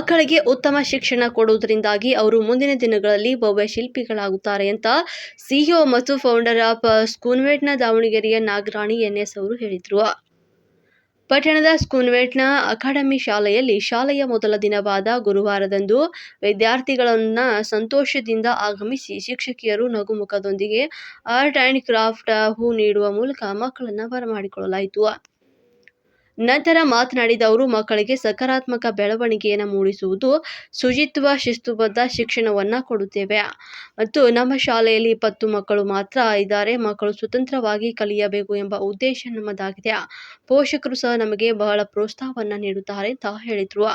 ಮಕ್ಕಳಿಗೆ ಉತ್ತಮ ಶಿಕ್ಷಣ ಕೊಡುವುದರಿಂದಾಗಿ ಅವರು ಮುಂದಿನ ದಿನಗಳಲ್ಲಿ ಭವ್ಯ ಶಿಲ್ಪಿಗಳಾಗುತ್ತಾರೆ ಅಂತ ಸಿಇಒ ಮತ್ತು ಫೌಂಡರ್ ಆಫ್ ಸ್ಕೂನ್ವೇಟ್ನ ದಾವಣಗೆರೆಯ ನಾಗರಾಣಿ ಎನ್ಎಸ್ ಅವರು ಹೇಳಿದರು. ಪಟ್ಟಣದ ಸ್ಕೂನ್ವೇಟ್ನ ಅಕಾಡೆಮಿ ಶಾಲೆಯಲ್ಲಿ ಶಾಲೆಯ ಮೊದಲ ದಿನವಾದ ಗುರುವಾರದಂದು ವಿದ್ಯಾರ್ಥಿಗಳನ್ನು ಸಂತೋಷದಿಂದ ಆಗಮಿಸಿ ಶಿಕ್ಷಕಿಯರು ನಗುಮುಖದೊಂದಿಗೆ ಆರ್ಟ್ ಆ್ಯಂಡ್ ಕ್ರಾಫ್ಟ್ ಹೂ ನೀಡುವ ಮೂಲಕ ಮಕ್ಕಳನ್ನು ಬರಮಾಡಿಕೊಳ್ಳಲಾಯಿತು. ನಂತರ ಮಾತನಾಡಿದ ಅವರು, ಮಕ್ಕಳಿಗೆ ಸಕಾರಾತ್ಮಕ ಬೆಳವಣಿಗೆಯನ್ನು ಮೂಡಿಸುವುದು ಶುಚಿತ್ವ, ಶಿಸ್ತುಬದ್ಧ ಶಿಕ್ಷಣವನ್ನು ಕೊಡುತ್ತೇವೆ. ಮತ್ತು ನಮ್ಮ ಶಾಲೆಯಲ್ಲಿ ಇಪ್ಪತ್ತು ಮಕ್ಕಳು ಮಾತ್ರ ಇದ್ದಾರೆ. ಮಕ್ಕಳು ಸ್ವತಂತ್ರವಾಗಿ ಕಲಿಯಬೇಕು ಎಂಬ ಉದ್ದೇಶ ನಮ್ಮದಾಗಿದೆ. ಪೋಷಕರು ಸಹ ನಮಗೆ ಬಹಳ ಪ್ರೋತ್ಸಾಹವನ್ನು ನೀಡುತ್ತಾರೆ ಅಂತ ಹೇಳಿದ್ರು.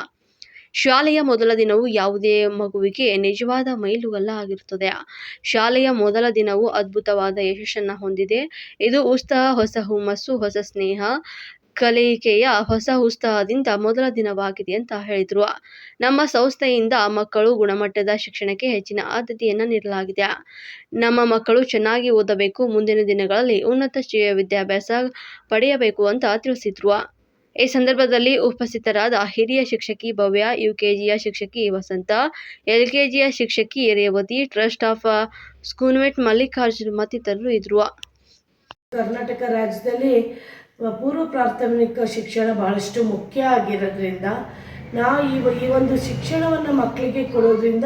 ಶಾಲೆಯ ಮೊದಲ ದಿನವು ಯಾವುದೇ ಮಗುವಿಗೆ ನಿಜವಾದ ಮೈಲುಗಲ್ಲ ಆಗಿರುತ್ತದೆ. ಶಾಲೆಯ ಮೊದಲ ದಿನವು ಅದ್ಭುತವಾದ ಯಶಸ್ಸನ್ನು ಹೊಂದಿದೆ. ಇದು ಉತ್ಸಾಹ, ಹೊಸ ಹುಮ್ಮಸ್ಸು, ಹೊಸ ಸ್ನೇಹ ಕಲಿಕೆಯ ಹೊಸ ಉತ್ಸಾಹದಿಂದ ಮೊದಲ ದಿನವಾಗಿದೆ ಅಂತ ಹೇಳಿದ್ರು. ನಮ್ಮ ಸಂಸ್ಥೆಯಿಂದ ಮಕ್ಕಳು ಗುಣಮಟ್ಟದ ಶಿಕ್ಷಣಕ್ಕೆ ಹೆಚ್ಚಿನ ಆದ್ಯತೆಯನ್ನು ನೀಡಲಾಗಿದೆ. ನಮ್ಮ ಮಕ್ಕಳು ಚೆನ್ನಾಗಿ ಓದಬೇಕು, ಮುಂದಿನ ದಿನಗಳಲ್ಲಿ ಉನ್ನತ ಶ್ರೇಯ ವಿದ್ಯಾಭ್ಯಾಸ ಪಡೆಯಬೇಕು ಅಂತ ತಿಳಿಸಿದ್ರು. ಈ ಸಂದರ್ಭದಲ್ಲಿ ಉಪಸ್ಥಿತರಾದ ಹಿರಿಯ ಶಿಕ್ಷಕಿ ಭವ್ಯ, ಯುಕೆಜಿಯ ಶಿಕ್ಷಕಿ ವಸಂತ, ಎಲ್ಕೆಜಿಯ ಶಿಕ್ಷಕಿ ರೇವತಿ, ಟ್ರಸ್ಟ್ ಆಫ್ ಸ್ಕೂನ್ವೆಟ್ ಮಲ್ಲಿಕಾರ್ಜುನ್ ಮತ್ತಿತರರು ಇದ್ರು. ಕರ್ನಾಟಕ ರಾಜ್ಯದಲ್ಲಿ ಪೂರ್ವ ಪ್ರಾಥಮಿಕ ಶಿಕ್ಷಣ ಬಹಳಷ್ಟು ಮುಖ್ಯ ಆಗಿರೋದ್ರಿಂದ ನಾವು ಈ ಈ ಒಂದು ಶಿಕ್ಷಣವನ್ನು ಮಕ್ಕಳಿಗೆ ಕೊಡೋದ್ರಿಂದ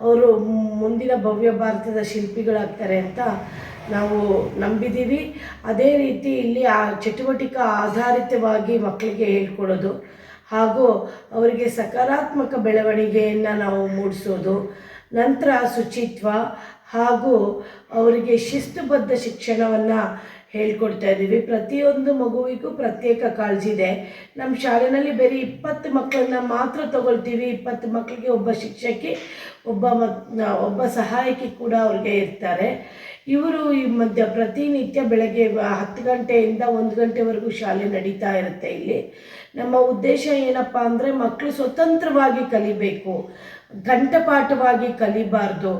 ಅವರು ಮುಂದಿನ ಭವ್ಯ ಭಾರತದ ಶಿಲ್ಪಿಗಳಾಗ್ತಾರೆ ಅಂತ ನಾವು ನಂಬಿದ್ದೀವಿ ಅದೇ ರೀತಿ ಇಲ್ಲಿ ಆ ಚಟುವಟಿಕೆ ಆಧಾರಿತವಾಗಿ ಮಕ್ಕಳಿಗೆ ಹೇಳ್ಕೊಡೋದು ಹಾಗೂ ಅವರಿಗೆ ಸಕಾರಾತ್ಮಕ ಬೆಳವಣಿಗೆಯನ್ನು ನಾವು ಮೂಡಿಸೋದು. ನಂತರ ಶುಚಿತ್ವ ಹಾಗೂ ಅವರಿಗೆ ಶಿಸ್ತುಬದ್ಧ ಶಿಕ್ಷಣವನ್ನು ಹೇಳ್ಕೊಡ್ತಾ ಇದ್ದೀವಿ. ಪ್ರತಿಯೊಂದು ಮಗುವಿಗೂ ಪ್ರತ್ಯೇಕ ಕಾಳಜಿ ಇದೆ. ನಮ್ಮ ಶಾಲೆಯಲ್ಲಿ ಬೇರೆ ಇಪ್ಪತ್ತು ಮಕ್ಕಳನ್ನ ಮಾತ್ರ ತಗೊಳ್ತೀವಿ. ಇಪ್ಪತ್ತು ಮಕ್ಕಳಿಗೆ ಒಬ್ಬ ಶಿಕ್ಷಕಿ, ಒಬ್ಬ ಒಬ್ಬ ಸಹಾಯಕಿ ಕೂಡ ಅವ್ರಿಗೆ ಇರ್ತಾರೆ. ಇವರು ಈ ಮಧ್ಯ ಪ್ರತಿನಿತ್ಯ ಬೆಳಗ್ಗೆ ಹತ್ತು ಗಂಟೆಯಿಂದ ಒಂದು ಗಂಟೆವರೆಗೂ ಶಾಲೆ ನಡೀತಾ ಇರುತ್ತೆ ಇಲ್ಲಿ. ನಮ್ಮ ಉದ್ದೇಶ ಏನಪ್ಪ ಅಂದರೆ ಮಕ್ಕಳು ಸ್ವತಂತ್ರವಾಗಿ ಕಲಿಬೇಕು. ಕಂಠಪಾಠವಾಗಿ ಕಲಿಬಾರ್ದು.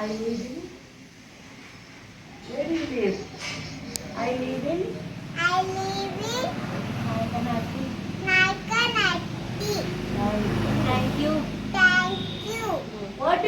I live in where you live? I live in I live in Naikanatti. Thank you. Thank you. What